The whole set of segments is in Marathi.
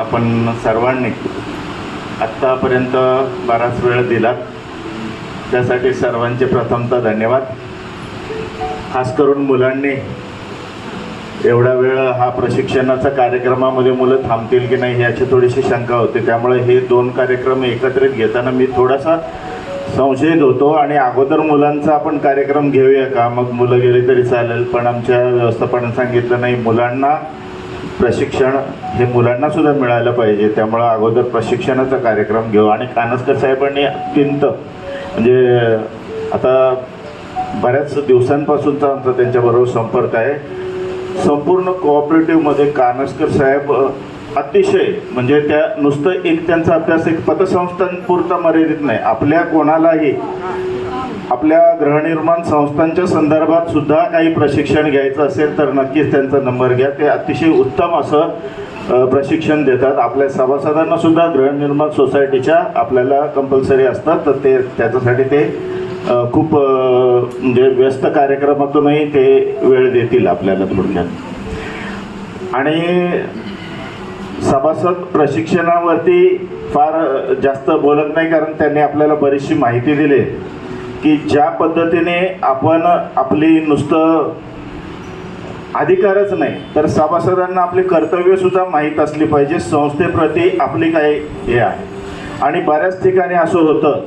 आपण सर्वांनी आत्तापर्यंत बराच वेळ दिलात त्यासाठी सर्वांचे प्रथमतः धन्यवाद. खास करून मुलांनी एवढा वेळ हा प्रशिक्षणाचा कार्यक्रमामध्ये मुलं थांबतील की नाही याची थोडीशी शंका होती. त्यामुळे हे दोन कार्यक्रम एकत्रित घेताना मी थोडासा संशयित होतो आणि अगोदर मुलांचा आपण कार्यक्रम घेऊया का? मग मुलं गेली तरी चालेल पण आमच्या व्यवस्थापनाने सांगितलं नाही. मुलांना प्रशिक्षण हे मुलांना सुद्धा मिळालं पाहिजे. त्यामुळं अगोदर प्रशिक्षणाचा कार्यक्रम घेऊ. आणि कानसकर साहेबांनी अत्यंत म्हणजे आता बऱ्याच दिवसांपासूनचा आमचा त्यांच्याबरोबर संपर्क आहे. संपूर्ण कोऑपरेटिव्हमध्ये कानसकर साहेब अतिशय म्हणजे त्या नुसतं एक त्यांचा अभ्यास एक पतसंस्थांपुरता मर्यादित नाही. आपल्या कोणालाही आपल्या गृहनिर्माण संस्थांच्या संदर्भात सुद्धा काही प्रशिक्षण घ्यायचं असेल तर नक्कीच त्यांचा नंबर घ्या. ते अतिशय उत्तम असं प्रशिक्षण देतात. आपल्या सभासदांना सुद्धा गृहनिर्माण सोसायटीच्या आपल्याला कंपल्सरी असतात. तर ते त्याच्यासाठी ते खूप म्हणजे व्यस्त कार्यक्रमातूनही ते वेळ देतील आपल्याला थोडक्यात. आणि सभासद प्रशिक्षणावरती फार जास्त बोलत नाही कारण त्यांनी आपल्याला बरीचशी माहिती दिली. की ज्या पद्धतीने आपण आपली नुसतं अधिकारच नाही तर सभासदांना आपली कर्तव्यसुद्धा माहीत असली पाहिजे संस्थेप्रती आपली काय हे आहे. आणि बऱ्याच ठिकाणी असं होतं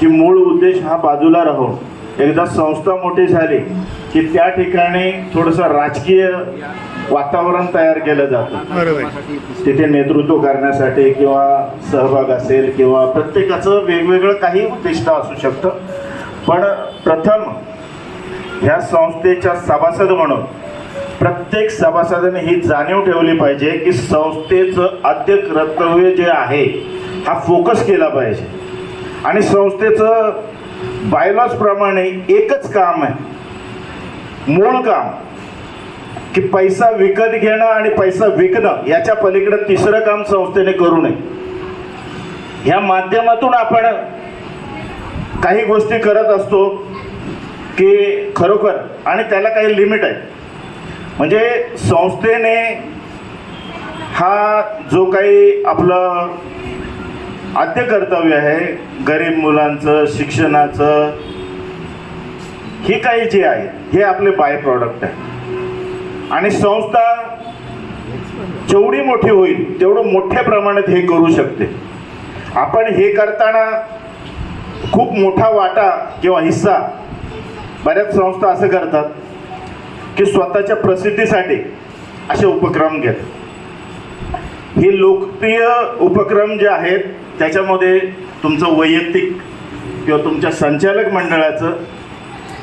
की मूळ उद्देश हा बाजूला राहून एकदा संस्था मोठी झाली की त्या ठिकाणी थोडंसं राजकीय वातावरण तयार केलं जातं. बरोबर. तिथे नेतृत्व करण्यासाठी किंवा सहभाग असेल किंवा प्रत्येकाचं वेगवेगळं काही उद्दिष्ट असू शकतं. पण प्रथम ह्या संस्थेच्या सभासद म्हणून प्रत्येक सभासदाने ही जाणीव ठेवली पाहिजे की संस्थेचं आद्य कर्तव्य जे आहे हा फोकस केला पाहिजे. आणि संस्थेचं बायलॉजप्रमाणे एकच काम आहे. मूळ काम की पैसा विकत घेणं आणि पैसा विकणं याच्या पलीकडे तिसरं काम संस्थेने करू नये. ह्या माध्यमातून आपण काही गोष्टी करत असतो की खरोखर आणि त्याला काही लिमिट आहे. म्हणजे संस्थेने हा जो काही आपलं आद्य कर्तव्य आहे गरीब मुलांचं शिक्षणाचं ही काही जे आहे हे आपले बाय प्रॉडक्ट आहे. आणि संस्था जेवढी मोठी होईल तेवढं मोठ्या प्रमाणात हे करू शकते. आपण हे करताना खूप मोठा वाटा किंवा हिस्सा बऱ्याच संस्था असं करतात की स्वतःच्या प्रसिद्धीसाठी असे उपक्रम घेत. हे लोकप्रिय उपक्रम जे आहेत त्याच्यामध्ये तुमचं वैयक्तिक किंवा तुमच्या संचालक मंडळाचं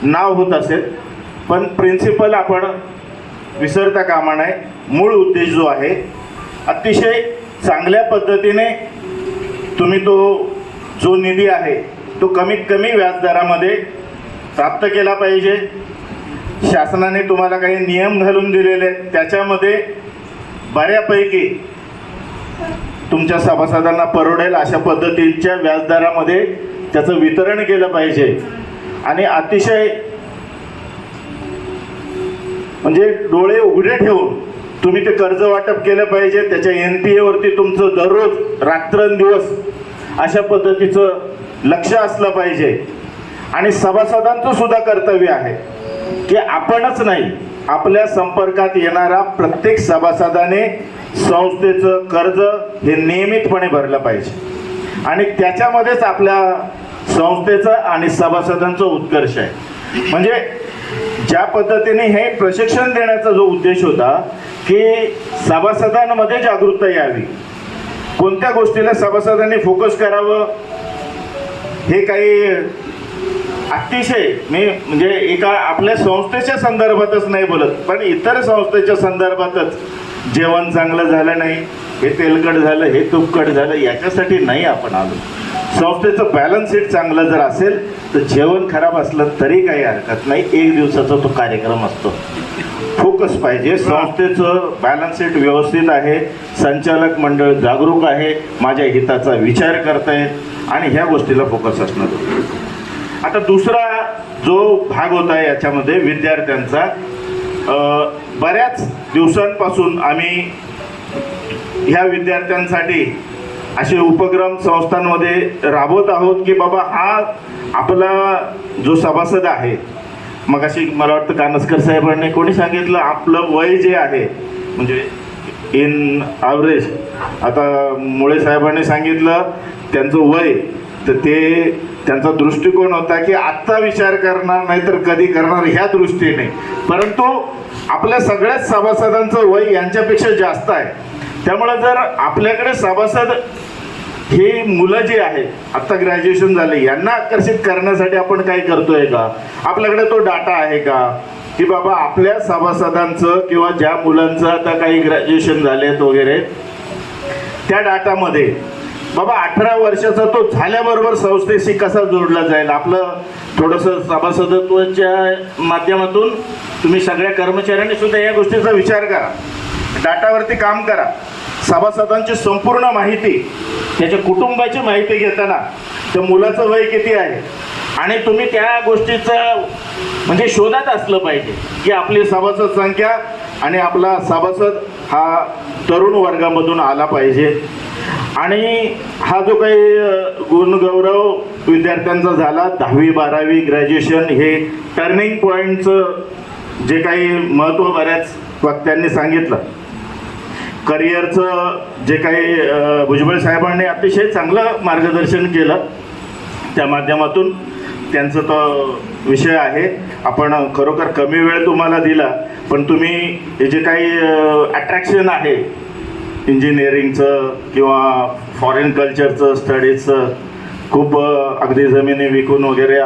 नाव होत असेल पण प्रिन्सिपल आपण विसरता कामा नये. मूळ उद्देश जो आहे अतिशय चांगल्या पद्धतीने तुम्ही तो जो निधी आहे तो कमीत कमी व्याजदरामध्ये प्राप्त केला पाहिजे. शासनाने तुम्हाला काही नियम घालून दिलेले आहेत. त्याच्यामध्ये बऱ्यापैकी तुमच्या सभासदांना परवडेल अशा पद्धतीच्या व्याजदरामध्ये त्याचं वितरण केलं पाहिजे. आणि अतिशय म्हणजे डोळे उघडे ठेवून तुम्ही ते कर्ज वाटप केलं पाहिजे. त्याच्या एन पी एवरती तुमचं दररोज रात्रंदिवस अशा पद्धतीचं लक्ष असलं पाहिजे. आणि सभासदांचं सुद्धा कर्तव्य आहे की आपणच नाही आपल्या संपर्कात येणारा प्रत्येक सभासदाने संस्थेचं कर्ज हे नियमितपणे भरलं पाहिजे. आणि त्याच्यामध्येच आपल्या संस्थेचं आणि सभासदांचं उत्कर्ष आहे. म्हणजे ज्या पद्धतीने हे प्रशिक्षण देण्याचा जो उद्देश होता की सभासदांमध्ये जागरूकता यावी. कोणत्या गोष्टीला सभासदांनी फोकस करावं? हे काही अतिशय मी म्हणजे एका आपल्या संस्थेच्या संदर्भातच नाही बोलत पण इतर संस्थेच्या संदर्भातच जेवण चांगलं झालं नाही हे तेलकट झालं हे तुपकट झालं याच्यासाठी नाही आपण आलो. संस्थेचं बॅलन्स शीट चांगलं जर असेल तर जेवण खराब असलं तरी काही हरकत नाही. एक दिवसाचा तो कार्यक्रम असतो. फोकस पाहिजे. संस्थेचं बॅलन्स शीट व्यवस्थित आहे. संचालक मंडळ जागरूक आहे. माझ्या हिताचा विचार करतायत. आणि ह्या गोष्टीला फोकस असणार. आता दुसरा जो भाग होता याच्यामध्ये विद्यार्थ्यांचा बऱ्याच दिवसांपासून आम्ही ह्या विद्यार्थ्यांसाठी असे उपक्रम संस्थांमध्ये राबवत आहोत की बाबा हा आपला जो सभासद आहे मग अशी मला वाटतं कानसकर साहेबांनी कोणी सांगितलं आपलं वय जे आहे म्हणजे इन ॲव्हरेज आता मुळे साहेबांनी सांगितलं त्यांचं वय तर ते त्यांचा दृष्टिकोन होता की आत्ता विचार करणार नाही तर कधी करणार ह्या दृष्टीने. परंतु आपल्या सगळ्याच सभासदांचं वय यांच्यापेक्षा जास्त आहे. त्यामुळं जर आपल्याकडे सभासद हे मुलं जे आहेत आत्ता ग्रॅज्युएशन झाले यांना आकर्षित करण्यासाठी आपण काय करतोय का? आपल्याकडे तो डाटा आहे का? की बाबा आपल्या सभासदांचं किंवा ज्या मुलांचं आता काही ग्रॅज्युएशन झालेत वगैरे त्या डाटामध्ये बाबा अठरा वर्षाचा तो झाल्याबरोबर संस्थेशी कसा जोडला जाईल? आपलं थोडंसं सभासदत्वाच्या माध्यमातून तुम्ही सगळ्या कर्मचाऱ्यांनी सुद्धा या गोष्टीचा विचार करा. डाटावरती काम करा. सभासदांची संपूर्ण माहिती त्याच्या कुटुंबाची माहिती घेताना त्या मुलाचं वय किती आहे? आणि तुम्ही त्या गोष्टीचं म्हणजे शोधात असलं पाहिजे की आपली सभासद संख्या आणि आपला सभासद हा तरुण वर्गामधून आला पाहिजे. आणि हा जो काही गुणगौरव विद्यार्थ्यांचा झाला दहावी बारावी ग्रॅज्युएशन हे टर्निंग पॉईंटचं जे काही महत्त्व बऱ्याच वक्त्यांनी सांगितलं करिअरचं जे काही भुजबळ साहेबांनी अतिशय चांगलं मार्गदर्शन केलं त्या माध्यमातून त्यांचं तो विषय आहे. आपण खरोखर कमी वेळ तुम्हाला दिला पण तुम्ही हे जे काही अट्रॅक्शन आहे इंजिनिअरिंगचं किंवा फॉरेन कल्चरचं स्टडीजचं खूप अगदी जमिनी विकून वगैरे